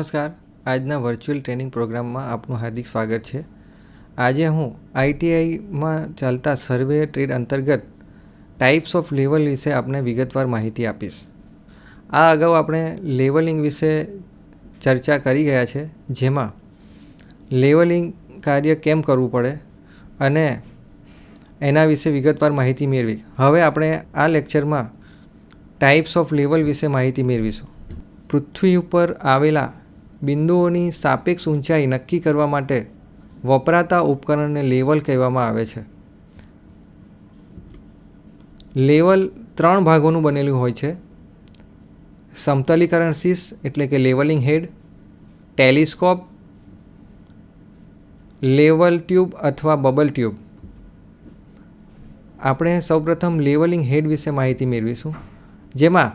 નમસ્કાર. આજના virtual training પ્રોગ્રામમાં આપનું હાર્દિક સ્વાગત છે. આજે હું આઈટીઆઈમાં ચાલતા સર્વે ટ્રેડ અંતર્ગત ટાઈપ્સ ઓફ લેવલ વિશે આપને વિગતવાર માહિતી આપીશ. આ અગાઉ આપણે લેવલિંગ વિશે ચર્ચા કરી ગયા છે, જેમાં લેવલિંગ કાર્ય કેમ કરવું પડે અને એના વિશે વિગતવાર માહિતી મેળવી. હવે આપણે આ લેક્ચરમાં ટાઈપ્સ ઓફ લેવલ વિશે માહિતી મેળવીશું. પૃથ્વી ઉપર આવેલા બિંદુઓની સાપેક્ષ ઊંચાઈ નક્કી કરવા માટે વપરાતા ઉપકરણને લેવલ કહેવામાં આવે છે. લેવલ ત્રણ ભાગોનું બનેલું હોય છે. સમતલીકરણ શીશ એટલે કે levelling head, telescope, level tube અથવા બબલ ટ્યુબ. આપણે સૌપ્રથમ લેવલિંગ હેડ વિશે માહિતી મેળવીશું. જેમાં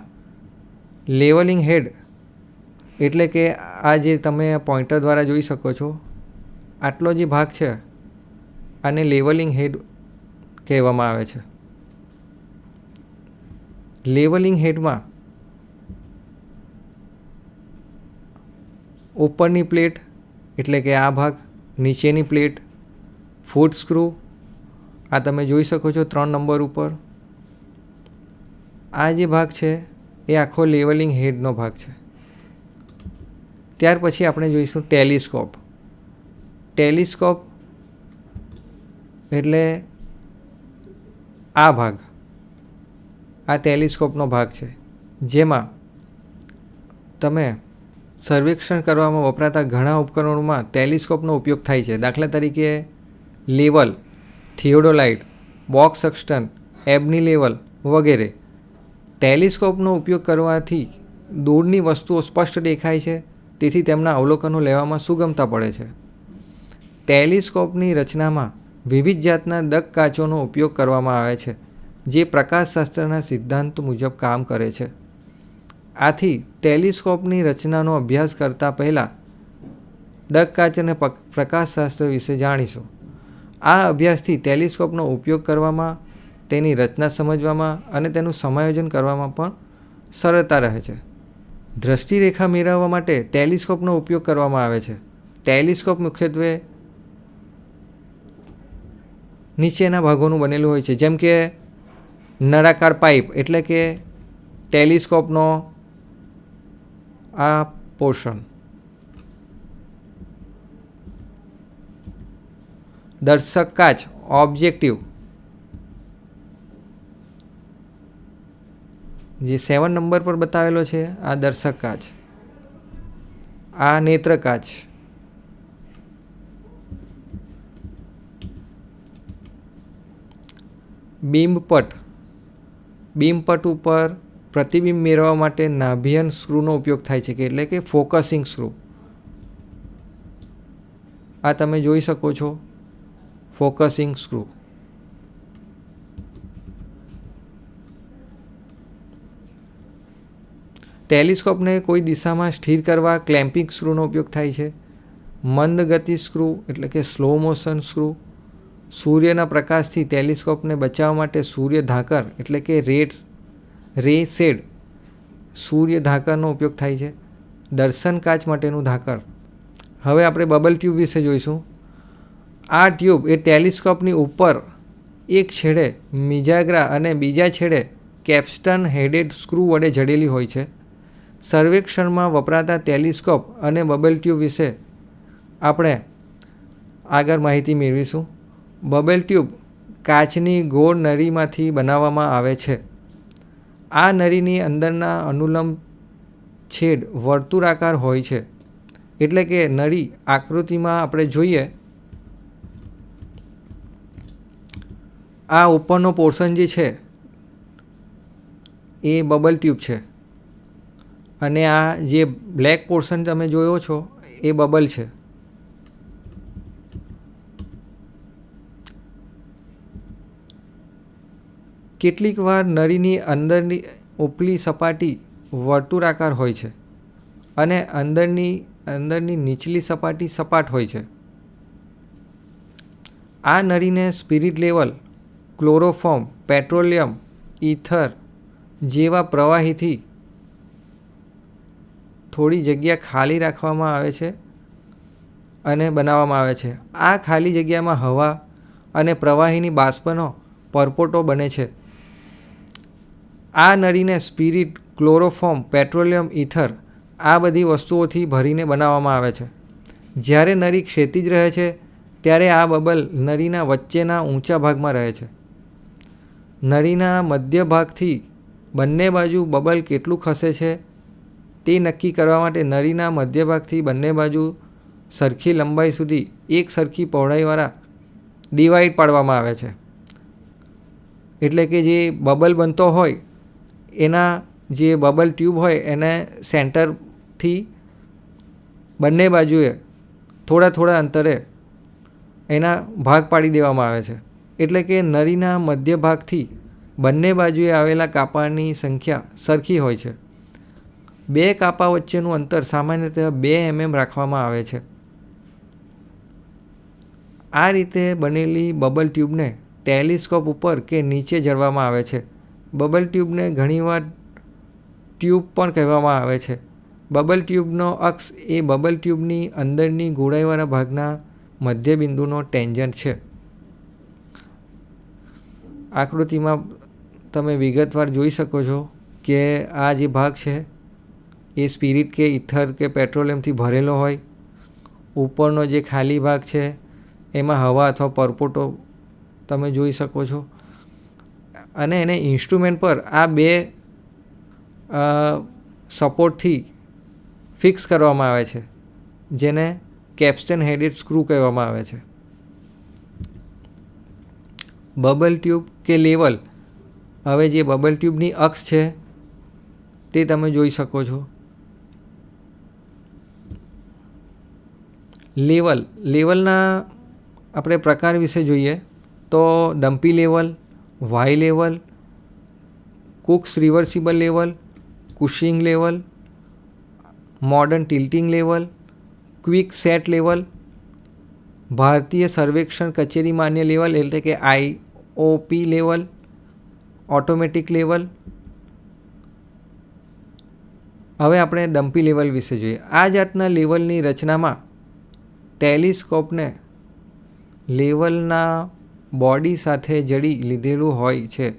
લેવલિંગ હેડ એટલે કે આ જે તમે પોઈન્ટર દ્વારા જોઈ શકો છો, આટલો જે ભાગ છે, આને લેવલિંગ હેડ કહેવામાં આવે છે. લેવલિંગ હેડમાં ઉપરની પ્લેટ, એટલે કે આ ભાગ, નીચેની પ્લેટ, ફૂટ સ્ક્રૂ, આ તમે જોઈ શકો છો ત્રણ નંબર ઉપર. આ જે ભાગ છે, એ આખો લેવલિંગ હેડનો ભાગ છે. ત્યાર પછી આપણે જોઈશું ટેલિસ્કોપ. ટેલિસ્કોપ એટલે આ ભાગ. આ ટેલિસ્કોપનો ભાગ છે. જેમાં તમે સર્વેક્ષણ કરવામાં વપરાતા ઘણા ઉપકરણોમાં ટેલિસ્કોપનો ઉપયોગ થાય છે. દાખલા તરીકે level, theodolite, box sextant, Abney level વગેરે. ટેલિસ્કોપનો ઉપયોગ કરવાથી દૂરની વસ્તુઓ સ્પષ્ટ દેખાય છે. તેથી તેમના અવલોકનો લેવામાં સુગમતા પડે છે. ટેલિસ્કોપની રચનામાં વિવિધ જાતના દક કાચોનો ઉપયોગ કરવામાં આવે છે, જે પ્રકાશશાસ્ત્રના સિદ્ધાંત મુજબ કામ કરે છે. આથી ટેલિસ્કોપની રચનાનો અભ્યાસ કરતાં પહેલાં ડક કાચ અને પ્રકાશશાસ્ત્ર વિશે જાણીશું. આ અભ્યાસથી ટેલિસ્કોપનો ઉપયોગ કરવામાં, તેની રચના સમજવામાં અને તેનું સમાયોજન કરવામાં પણ સરળતા રહે છે. દ્રષ્ટિરેખા મેળવવા માટે ટેલિસ્કોપનો ઉપયોગ કરવામાં આવે છે. ટેલિસ્કોપ મુખ્યત્વે નીચેના ભાગોનું બનેલું હોય છે. જેમ કે નળાકાર પાઇપ એટલે કે ટેલિસ્કોપનો આ પોર્શન. દર્શક કાચ, ઓબ્જેક્ટિવ જે સેવન નંબર પર બતાવેલો છે, આ દર્શક કાચ. આ નેત્ર કાચ. બિંબપટ બિંબપટ ઉપર પ્રતિબિંબ મેળવવા માટે નાભિયન સ્ક્રૂનો ઉપયોગ થાય છે કે એટલે કે ફોકસિંગ સ્ક્રૂ. આ તમે જોઈ શકો છો. Focusing screw. ટેલિસ્કોપને કોઈ દિશામાં સ્થિર કરવા ક્લેમ્પિંગ સ્ક્રૂનો ઉપયોગ થાય છે. મંદ ગતિ સ્ક્રૂ એટલે કે સ્લો મોશન સ્ક્રૂ. સૂર્યના પ્રકાશથી ટેલિસ્કોપને બચાવવા માટે સૂર્ય ઢાંકર એટલે કે રેડ્સ રે શેડ, સૂર્ય ઢાંકરનો ઉપયોગ થાય છે. દર્શન કાચ માટેનું ઢાંકર હવે આપણે બબલ ટ્યુબ વિશે જોઈશું. આ ટ્યુબ એ ટેલિસ્કોપની ઉપર એક છેડે મિજાગ્રા અને બીજા છેડે કેપ્સ્ટન હેડેડ સ્ક્રૂ વડે જડેલી હોય છે. સર્વેક્ષણમાં વપરાતા ટેલિસ્કોપ અને બબલ ટ્યુબ વિશે આપણે આગળ માહિતી મેળવીશું. બબલ ટ્યુબ કાચની ગોળ નળીમાંથી બનાવવામાં આવે છે. આ નળીની અંદરના અનુલંબ છેદ વર્તુળાકાર હોય છે. એટલે કે નળી આકૃતિમાં આપણે જોઈએ, આ ઉપરનો પોર્શન જે છે એ બબલ ટ્યુબ છે. અને આ જે બ્લેક પોર્શન તમે જોયો છો, એ બબલ છે. કેટલીક વાર નળીની અંદરની ઉપલી સપાટી વર્તુળાકાર હોય છે અને અંદરની અંદરની નીચલી સપાટી સપાટ હોય છે. આ નળીને spirit level chloroform petroleum ether જેવા પ્રવાહીથી થોડી જગ્યા ખાલી રાખવામાં આવે છે અને બનાવવામાં આવે છે. આ ખાલી જગ્યામાં હવા અને પ્રવાહીની બાષ્પનો પરપોટો બને છે. આ નળીને સ્પિરિટ, ક્લોરોફોર્મ, પેટ્રોલિયમ, ઇથર આ બધી વસ્તુઓથી ભરીને બનાવવામાં આવે છે. જ્યારે નળી જ રહે છે, ત્યારે આ બબલ નળીના વચ્ચેના ઊંચા ભાગમાં રહે છે. નળીના મધ્ય ભાગથી બંને બાજુ બબલ કેટલું ખસે છે તે નક્કી કરવા માટે નળીના મધ્યભાગથી બંને બાજુ સરખી લંબાઈ સુધી એક સરખી પહોળાઈવાળા ડિવાઈડ પાડવામાં આવે છે. એટલે કે જે બબલ બનતો હોય, એના જે બબલ ટ્યુબ હોય, એને સેન્ટરથી બંને બાજુએ થોડા થોડા અંતરે એના ભાગ પાડી દેવામાં આવે છે. એટલે કે નળીના મધ્ય ભાગથી બંને બાજુએ આવેલા કાપાની સંખ્યા સરખી હોય છે. બે કાપા વચ્ચેનું અંતર સામાન્યતઃ બે એમએમ રાખવામાં આવે છે. આ રીતે બનેલી બબલ ટ્યુબને ટેલિસ્કોપ ઉપર કે નીચે જડવામાં આવે છે. બબલ ટ્યુબને ઘણીવાર ટ્યુબ પણ કહેવામાં આવે છે. બબલ ટ્યુબનો અક્ષ એ બબલ ટ્યુબની અંદરની ગોળાઈવાળા ભાગના મધ્ય બિંદુનો ટેન્જન્ટ છે. આકૃતિમાં તમે વિગતવાર જોઈ શકો છો કે આ જે ભાગ છે એ સ્પિરિટ કે ઇથર કે પેટ્રોલિયમથી ભરેલો હોય, ઉપરનો જે ખાલી ભાગ છે, એમાં હવા અથવા પરપોટો તમે જોઈ શકો છો. અને એને ઇન્સ્ટ્રુમેન્ટ પર આ બે સપોર્ટથી ફિક્સ કરવામાં આવે છે, જેને કેપ્સ્ટન હેડેડ સ્ક્રૂ કહેવામાં આવે છે. બબલ ટ્યુબ કે લેવલ, હવે જે બબલ ટ્યુબની અક્ષ છે, તે તમે જોઈ શકો છો. લેવલ, લેવલના આપણે પ્રકાર વિશે જોઈએ તો dumpy level, Y level, Cooke's reversible level, Cushing level, modern tilting level, quick set level, ભારતીય સર્વેક્ષણ કચેરી માન્ય લેવલ એટલે કે આઈઓપી લેવલ, ઓટોમેટિક લેવલ. હવે આપણે ડમ્પી લેવલ વિશે જોઈએ. આ જાતના લેવલની રચનામાં ટેલિસ્કોપને લેવલના બોડી સાથે જડી લીધેલું હોય છે.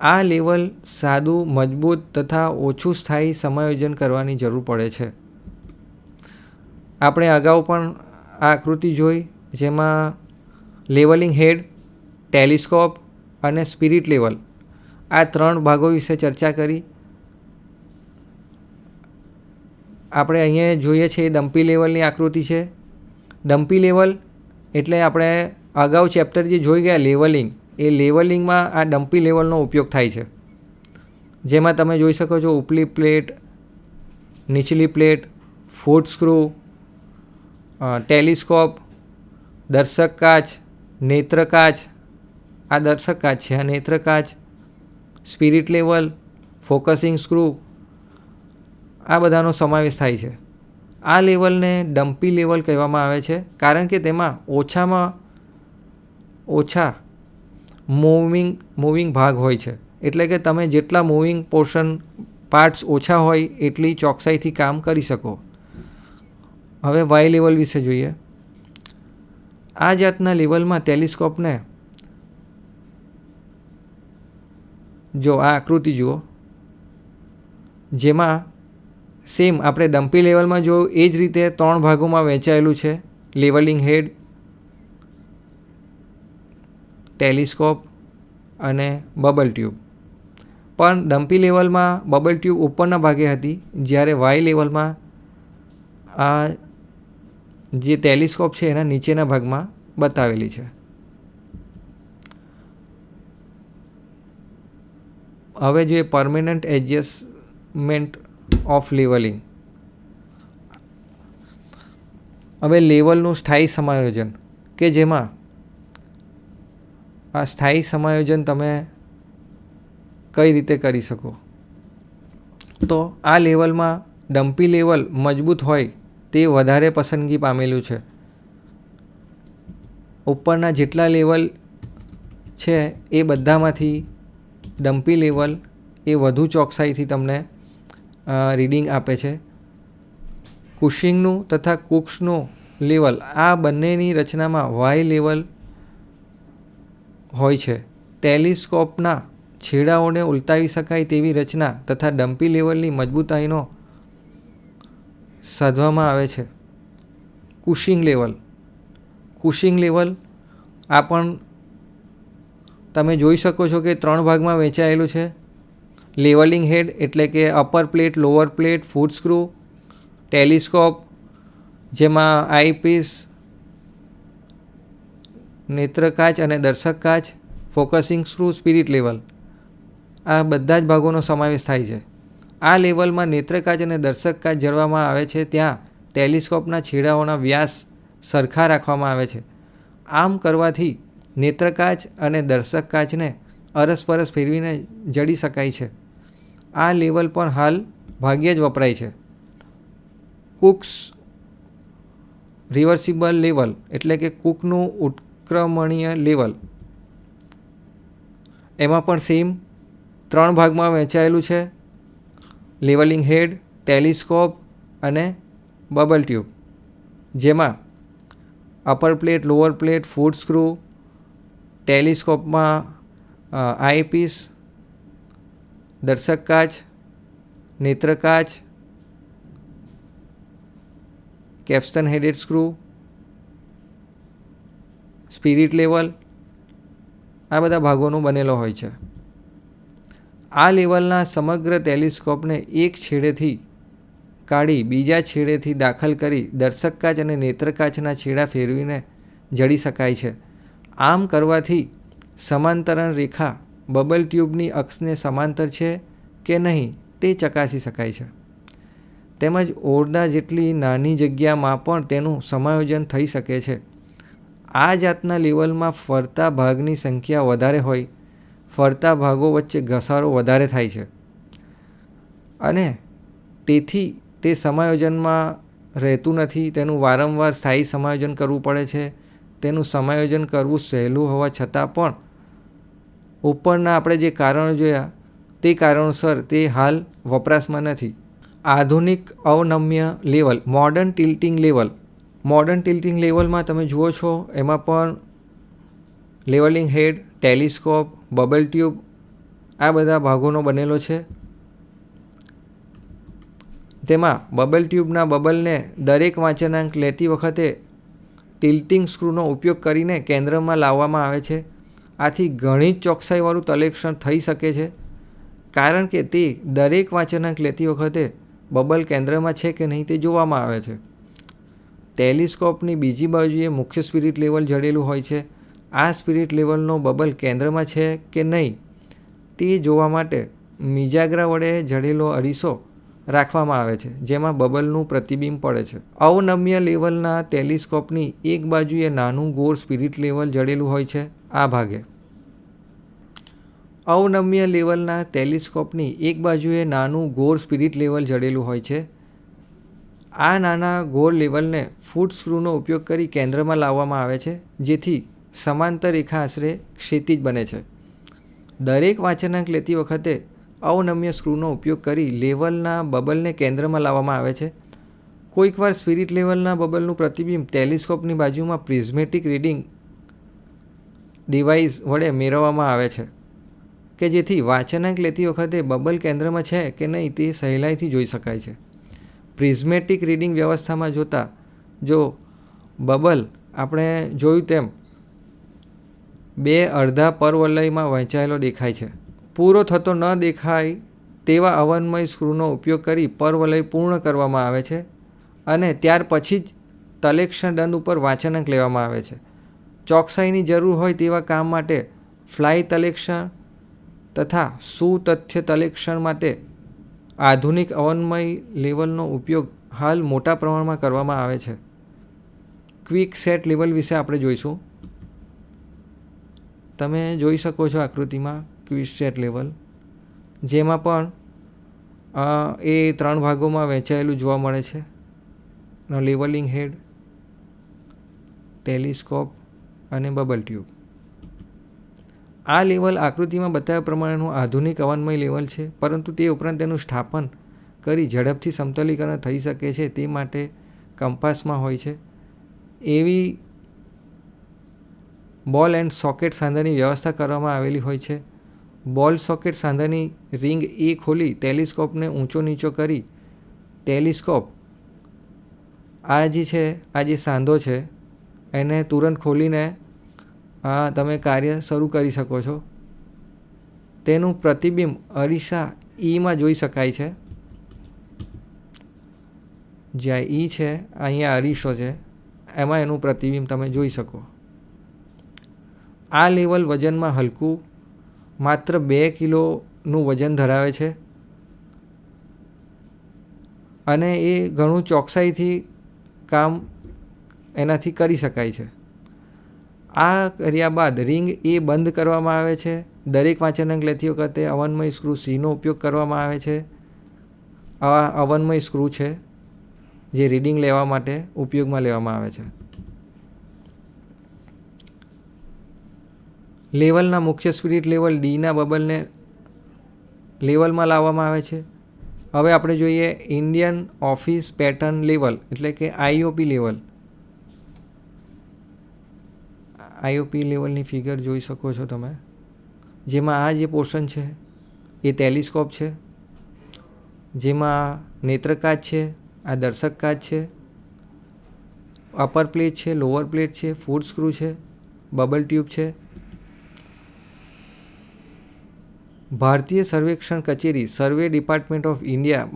આ લેવલ સાદું, મજબૂત તથા ઓછું સ્થાયી સમાયોજન કરવાની જરૂર પડે છે. આપણે અગાઉ પણ આ આકૃતિ જોઈ, જેમાં લેવલિંગ હેડ, ટેલિસ્કોપ અને સ્પિરિટ લેવલ આ ત્રણ ભાગો વિશે ચર્ચા કરી. આપણે અહીંયા જોઈએ છીએ ડમ્પી લેવલની આકૃતિ છે. ડમ્પી લેવલ એટલે આપણે અગાઉ ચેપ્ટર જે જોઈ ગયા, લેવલિંગ, એ લેવલિંગમાં આ ડમ્પી લેવલનો ઉપયોગ થાય છે. જેમાં તમે જોઈ શકો છો ઉપલી પ્લેટ, નીચલી પ્લેટ, ફૂટ સ્ક્રૂ ટેલિસ્કોપ, દર્શક કાચ, નેત્ર કાચ. આ દર્શક કાચ છે, આ નેત્ર કાચ. સ્પિરિટ લેવલ, ફોકસિંગ સ્ક્રૂ આ બધાનો સમાવેશ થાય છે. આ લેવલને ડમ્પી લેવલ કહેવામાં આવે છે, કારણ કે તેમાં ઓછામાં ઓછા મૂવિંગ મૂવિંગ ભાગ હોય છે. એટલે કે તમે જેટલા મૂવિંગ પોર્શન પાર્ટ્સ ઓછા હોય, એટલી ચોકસાઈથી કામ કરી શકો. હવે વાય લેવલ વિશે જોઈએ. આ જાતના લેવલમાં ટેલિસ્કોપને જો આ આકૃતિ જુઓ, જેમાં સેમ આપણે ડમ્પી લેવલમાં જો એ જ રીતે ત્રણ ભાગોમાં વહેંચાયેલું છે લેવલિંગ હેડ ટેલિસ્કોપ અને બબલ ટ્યુબ પણ ડમ્પી લેવલમાં બબલ ટ્યુબ ઉપરના ભાગે હતી, જ્યારે વાય લેવલમાં આ જે ટેલિસ્કોપ છે એના નીચેના ભાગમાં બતાવેલી છે. હવે જોઈએ પરમેનન્ટ એડજસ્ટમેન્ટ ઓફ લેવલિંગ હવે લેવલનું સ્થાયી સમાયોજન કે જેમાં આ સ્થાયી સમાયોજન તમે કઈ રીતે કરી શકો? તો આ લેવલમાં ડમ્પી લેવલ મજબૂત હોય તે વધારે પસંદગી પામેલું છે. ઉપરના જેટલા લેવલ છે એ બધામાંથી ડમ્પી લેવલ એ વધુ ચોકસાઈથી તમને રીડિંગ આપે છે. કુશિંગનું તથા કુક્સનું લેવલ, આ બંનેની રચનામાં વાય લેવલ હોય છે. ટેલિસ્કોપના છેડાઓને ઉલટાવી શકાય તેવી રચના તથા ડમ્પી લેવલની મજબૂતાઈનો સાધવામાં આવે છે. કુશિંગ લેવલ. કુશિંગ લેવલ આ પણ તમે જોઈ શકો છો કે ત્રણ ભાગમાં વહેંચાયેલું છે. લેવલિંગ હેડ એટલે કે upper plate, lower plate, foot screw, telescope, જેમાં આઈપીસ નેત્ર કાચ અને દર્શક કાચ ફોકસિંગ સ્ક્રૂ, સ્પિરિટ લેવલ. આ બધા જ ભાગોનો સમાવેશ થાય છે. આ લેવલમાં નેત્ર કાચ અને દર્શક કાચ જળવામાં આવે છે. ત્યાં ટેલિસ્કોપના છેડાઓના વ્યાસ સરખા રાખવામાં આવે છે. આમ કરવાથી નેત્રકાચ અને દર્શક કાચને અરસપરસ ફેરવીને જડી શકાય છે. આ લેવલ પણ હાલ ભાગ્યે જ વપરાય છે. કુક્સ રિવર્સિબલ લેવલ એટલે કે કુકનું ઉત્ક્રમણીય લેવલ. એમાં પણ સેમ ત્રણ ભાગમાં વહેંચાયેલું છે. લેવલિંગ હેડ, ટેલિસ્કોપ અને બબલ ટ્યુબ. જેમાં upper plate, lower plate, foot screw, ટેલિસ્કોપમાં eyepiece દર્શક કાચ, નેત્ર કાચ capstan headed screw, spirit level, આ બધા ભાગોનો બનેલો હોય છે. આ લેવલના સમગ્ર ટેલિસ્કોપને એક છેડેથી કાઢી, બીજા છેડેથી દાખલ કરી દર્શક કાચ અને નેત્રકાચના છેડા ફેરવીને જડી શકાય છે. આમ કરવાથી સમાંતરણ રેખા બબલ ટ્યુબની અક્ષને સમાંતર છે કે નહીં તે ચકાસી શકાય છે. તેમજ ઓરડા જેટલી નાની જગ્યામાં પણ તેનું સમાયોજન થઈ શકે છે. આ જાતના લેવલમાં ફરતા ભાગની સંખ્યા વધારે હોય, ફરતા ભાગો વચ્ચે ઘસારો વધારે થાય છે. અને તેથી તે સમાયોજનમાં રહેતું નથી, તેનું વારંવાર સ્થાયી સમાયોજન કરવું પડે છે, તેનું સમાયોજન કરવું સહેલું હોવા છતાં પણ ઉપરના આપણે જે કારણો જોયા, તે કારણોસર તે હાલ વપરાશમાં નથી. આધુનિક અવનમ્ય level modern tilting level modern tilting લેવલમાં તમે જુઓ છો, એમાં પણ levelling head telescope bubble tube આ બધા ભાગોનો બનેલો છે. તેમાં બબલ ટ્યુબના બબલને દરેક વાંચનાંક લેતી વખતે ટિલ્ટિંગ સ્ક્રૂનો ઉપયોગ કરીને કેન્દ્રમાં લાવવામાં આવે છે. આથી ઘણી જ ચોકસાઈવાળું તલેક્ષણ થઈ શકે છે. કારણ કે તે દરેક વાંચનાંક લેતી વખતે બબલ કેન્દ્રમાં છે કે નહીં તે જોવામાં આવે છે. ટેલિસ્કોપની બીજી બાજુએ મુખ્ય સ્પિરિટ લેવલ જડેલું હોય છે. આ સ્પિરિટ લેવલનો બબલ કેન્દ્રમાં છે કે નહીં તે જોવા માટે મિજાગ્રા વડે જડેલો અરીસો રાખવામાં આવે છે, જેમાં બબલનું પ્રતિબિંબ પડે છે. અવનમ્ય લેવલના ટેલિસ્કોપની એક બાજુએ નાનું ગોળ સ્પિરિટ લેવલ જડેલું હોય છે, આ ભાગે. અવનમ્ય લેવલના ટેલિસ્કોપની એક બાજુએ નાનું ગોળ સ્પિરિટ લેવલ જડેલું હોય છે. આ નાના ગોર લેવલને ફૂટ સ્ક્રૂનો ઉપયોગ કરી કેન્દ્રમાં લાવવામાં આવે છે, જેથી સમાંતર રેખા આશરે ક્ષિતિજ બને છે. દરેક વાંચનાંક લેતી વખતે અવનમ્ય સ્ક્રૂનો ઉપયોગ કરી લેવલના બબલને કેન્દ્રમાં લાવવામાં આવે છે. કોઈકવાર સ્પિરિટ લેવલના બબલનું પ્રતિબિંબ ટેલિસ્કોપની બાજુમાં પ્રિઝમેટિક રીડિંગ ડિવાઇસ વડે મેળવવામાં આવે છે. કે જેથી વાંચનાંક લેતી વખતે બબલ કેન્દ્રમાં છે કે નહીં તે સહેલાઈથી જોઈ શકાય છે. પ્રિઝમેટિક રીડિંગ વ્યવસ્થામાં જોતાં, જો બબલ આપણે જોયું તેમ બે અડધા પરવલયમાં વહેંચાયેલો દેખાય છે. પૂરો થતો ન દેખાય તેવા અવનમય સ્ક્રૂનો ઉપયોગ કરી પરવલય પૂર્ણ કરવામાં આવે છે અને ત્યાર પછી જ તલેક્ષણ દંડ ઉપર વાંચનાંક લેવામાં આવે છે. ચોકસાઈની જરૂર હોય તેવા કામ માટે ફ્લાય તલેક્ષણ તથા સુતથ્ય તલેક્ષણ માટે આધુનિક અવન્મય લેવલનો ઉપયોગ હાલ મોટા પ્રમાણમાં કરવામાં આવે છે. ક્વિક સેટ લેવલ વિશે આપણે જોઈશું. તમે જોઈ શકો છો આકૃતિમાં ક્વિક સેટ લેવલ, જેમાં પણ એ ત્રણ ભાગોમાં વહેંચાયેલું જોવા મળે છે. લેવલિંગ હેડ, ટેલિસ્કોપ અને બબલ ટ્યુબ. આ લેવલ આકૃતિમાં બતાવ્યા પ્રમાણેનું આધુનિક અવનમય લેવલ છે, પરંતુ તે ઉપરાંત તેનું સ્થાપન કરી ઝડપથી સમતલીકરણ થઈ શકે છે તે માટે કંપાસમાં હોય છે. એવી બોલ એન્ડ સોકેટ સાંધાની વ્યવસ્થા કરવામાં આવેલી હોય છે. બોલ સોકેટ સાંધાની રિંગ એ ખોલી ટેલિસ્કોપને ઊંચો નીચો કરી ટેલિસ્કોપ આ જે છે, આ જે સાંધો છે, એને તુરંત ખોલીને આ તમે કાર્ય શરૂ કરી શકો છો. તેનું પ્રતિબિંબ અરીસા ઈમાં જોઈ શકાય છે. જ્યાં ઈ છે, અહીંયા અરીસો છે, એમાં એનું પ્રતિબિંબ તમે જોઈ શકો. આ લેવલ વજનમાં હલકું, માત્ર બે કિલોનું વજન ધરાવે છે. અને એ ઘણું ચોકસાઈથી કામ એનાથી કરી શકાય છે. આ કર્યા બાદ રિંગ એ બંધ કરવામાં આવે છે. દરેક વાંચનાંક લેતી વખતે અવનમય સ્ક્રૂ સીનો ઉપયોગ કરવામાં આવે છે. આ અવનમય સ્ક્રૂ છે, જે રીડિંગ લેવા માટે ઉપયોગમાં લેવામાં આવે છે. લેવલના મુખ્ય સ્પિરિટ લેવલ ડીના બબલને લેવલમાં લાવવામાં આવે છે. હવે આપણે જોઈએ ઇન્ડિયન ઓફિસ પેટર્ન લેવલ, એટલે કે આઈઓપી લેવલ. આઈઓપી લેવલની ફિગર જોઈ શકો છો તમે. જેમાં આ જે પોર્શન છે, એ ટેલિસ્કોપ છે. જેમાં નેત્રકાચ છે, આ દર્શક કાચ છે. અપર પ્લેટ છે, લોઅર પ્લેટ છે, ફૂડ સ્ક્રૂ છે, બબલ ટ્યુબ છે. ભારતીય સર્વેક્ષણ કચેરી, સર્વે ડિપાર્ટમેન્ટ ઓફ ઇન્ડિયા,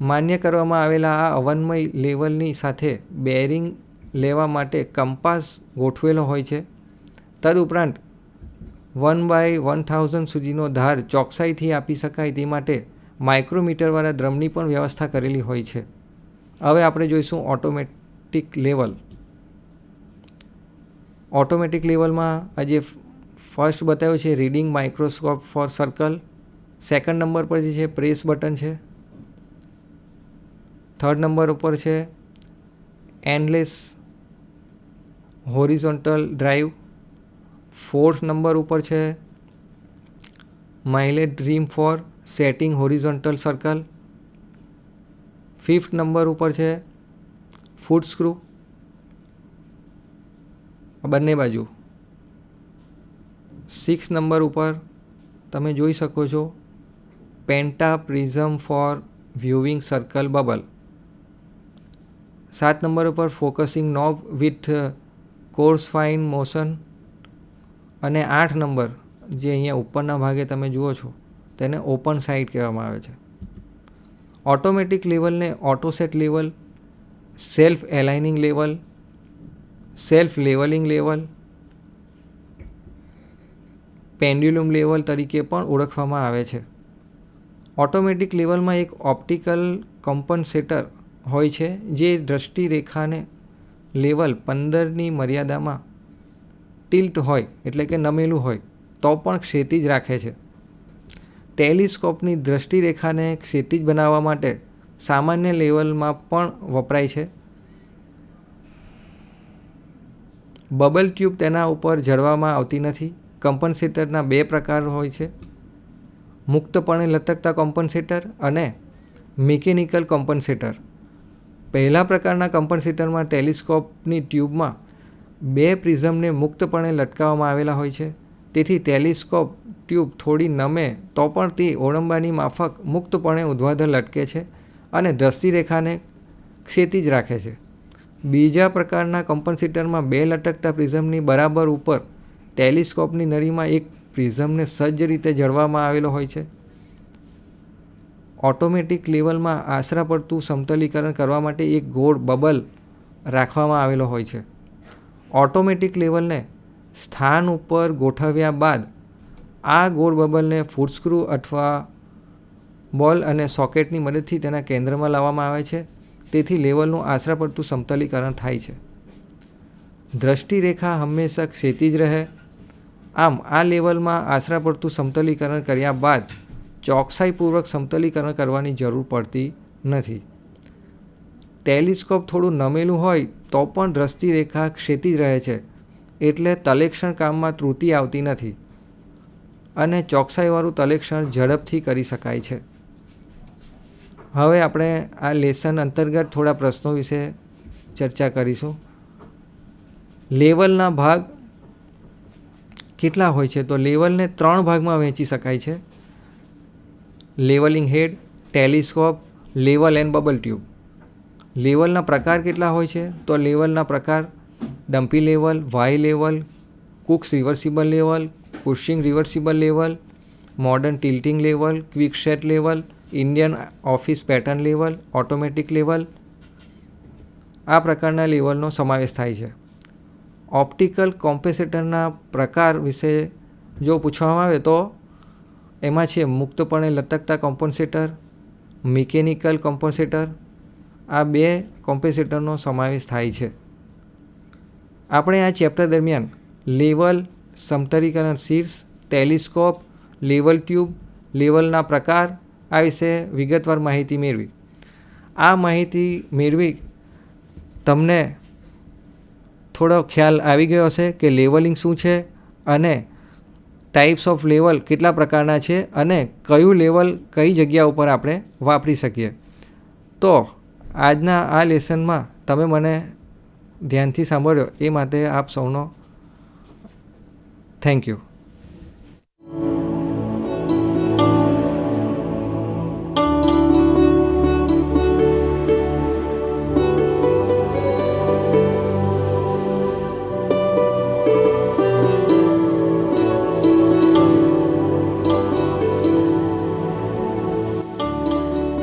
માન્ય કરવામાં આવેલા આ અવનમય લેવલની સાથે બેરિંગ લેવા માટે કંપાસ ગોઠવેલો હોય છે. તદુપરાંત વન બાય વન થાઉઝન્ડ સુધીનો ધાર ચોકસાઈથી આપી શકાય તે માટે માઇક્રોમીટરવાળા દ્રમની પણ વ્યવસ્થા કરેલી હોય છે. હવે આપણે જોઈશું ઓટોમેટિક લેવલ. ઓટોમેટિક લેવલમાં આજે ફર્સ્ટ બતાવ્યું છે reading microscope for circle. Second number પર જે છે પ્રેસ બટન છે. થર્ડ નંબર ઉપર છે endless horizontal drive, fourth number ઉપર છે, milled drum for setting horizontal circle, fifth number ઉપર છે, ફૂટ સ્ક્રૂ બંને બાજુ. સિક્સ નંબર ઉપર તમે જોઈ શકો છો penta prism for viewing circle bubble. સાત નંબર ઉપર focusing knob with coarse fine motion અને આઠ નંબર જે અહીંયા ઉપરના ભાગે તમે જુઓ છો, તેને ઓપન સાઇડ કહેવામાં આવે છે. ઓટોમેટિક લેવલને autoset level self aligning level self levelling level pendulum level તરીકે પણ ઓળખવામાં આવે છે. ઓટોમેટિક લેવલમાં એક ઓપ્ટિકલ કમ્પન્સેટર હોય છે, જે દ્રષ્ટિ રેખાને લેવલ પંદરની મર્યાદામાં ટિલ્ટ હોય, એટલે કે નમેલું હોય, તો પણ ક્ષિતિજ રાખે છે. ટેલિસ્કોપની દ્રષ્ટિરેખાને રેખાને ક્ષિતિજ બનાવવા માટે સામાન્ય લેવલમાં પણ વપરાય છે. બબલ ટ્યુબ તેના ઉપર જળવામાં આવતી નથી, કમ્પન્સેટરના બે પ્રકાર હોય છે. મુક્તપણે લટકતા કોમ્પન્સેટર અને મિકેનિકલ કોમ્પન્સેટર. પહેલા પ્રકારના કમ્પન્સેટરમાં ટેલિસ્કોપની ટ્યુબમાં બે પ્રિઝમને મુક્તપણે લટકાવવામાં આવેલા હોય છે. તેથી ટેલિસ્કોપ ટ્યુબ થોડી નમે તો પણ તે ઓળંબાની માફક મુક્તપણે ઉદ્વાધર લટકે છે અને દ્રષ્ટિરેખાને જ રાખે છે. બીજા પ્રકારના કમ્પન્સેટરમાં બે લટકતા પ્રિઝમની બરાબર ઉપર ટેલિસ્કોપની નળીમાં એક પ્રિઝમને સજ્જ રીતે જડવામાં આવેલો હોય છે. ઓટોમેટિક લેવલમાં આશરા પડતું સમતલીકરણ કરવા માટે એક ગોળ બબલ રાખવામાં આવેલો હોય છે. ઓટોમેટિક લેવલને સ્થાન ઉપર ગોઠવ્યા બાદ આ ગોળ બબલને ફૂટસ્ક્રૂ અથવા બોલ અને સોકેટની મદદથી તેના કેન્દ્રમાં લાવવામાં આવે છે. તેથી લેવલનું આશરા પડતું સમતલીકરણ થાય છે. દ્રષ્ટિરેખા હંમેશા ક્ષિતિજ રહે. આમ, આ લેવલમાં આશરા પડતું સમતલીકરણ કર્યા બાદ ચોકસાઈપૂર્વક સમતલીકરણ કરવાની જરૂર પડતી નથી. ટેલિસ્કોપ થોડું નમેલું હોય તો પણ દ્રષ્ટિરેખા ક્ષેતી રહે છે, એટલે તલેક્ષણ કામમાં ત્રુટિ આવતી નથી અને ચોકસાઈવાળું તલેક્ષણ ઝડપથી કરી શકાય છે. હવે આપણે આ લેસન અંતર્ગત થોડા પ્રશ્નો વિશે ચર્ચા કરીશું. લેવલના ભાગ કેટલા હોય છે? તો લેવલને ત્રણ ભાગમાં વહેંચી શકાય છે. Levelling head, telescope, level and bubble tube. લેવલના પ્રકાર કેટલા હોય છે? તો લેવલના પ્રકાર dumpy level, Y level, Cooke's reversible level, Cushing reversible level, modern tilting level quick set level, Indian office pattern level, automatic level. આ પ્રકારના લેવલનો સમાવેશ થાય છે. ઓપ્ટિકલ કોમ્પેસેટરના પ્રકાર વિશે જો પૂછવામાં આવે તો એમાં છે મુક્તપણે લટકતા કોમ્પન્સેટર, મિકેનિકલ કોમ્પન્સેટર, આ બે કોમ્પેન્સેટરનો સમાવેશ થાય છે. આપણે આ ચેપ્ટર દરમિયાન લેવલ, સમતરીકરણ શીર્ષ, ટેલિસ્કોપ, લેવલ ટ્યુબ, લેવલના પ્રકાર આ વિશે વિગતવાર માહિતી મેળવી. આ માહિતી મેળવી તમને થોડો ખ્યાલ આવી ગયો હશે કે લેવલિંગ શું છે અને ટાઈપ્સ ઓફ લેવલ કેટલા પ્રકારના છે અને કયું લેવલ કઈ જગ્યા ઉપર આપણે વાપરી શકીએ. તો આજના આ લેસનમાં તમે મને ધ્યાનથી સાંભળ્યો એ માટે આપ સૌનો થેન્ક યુ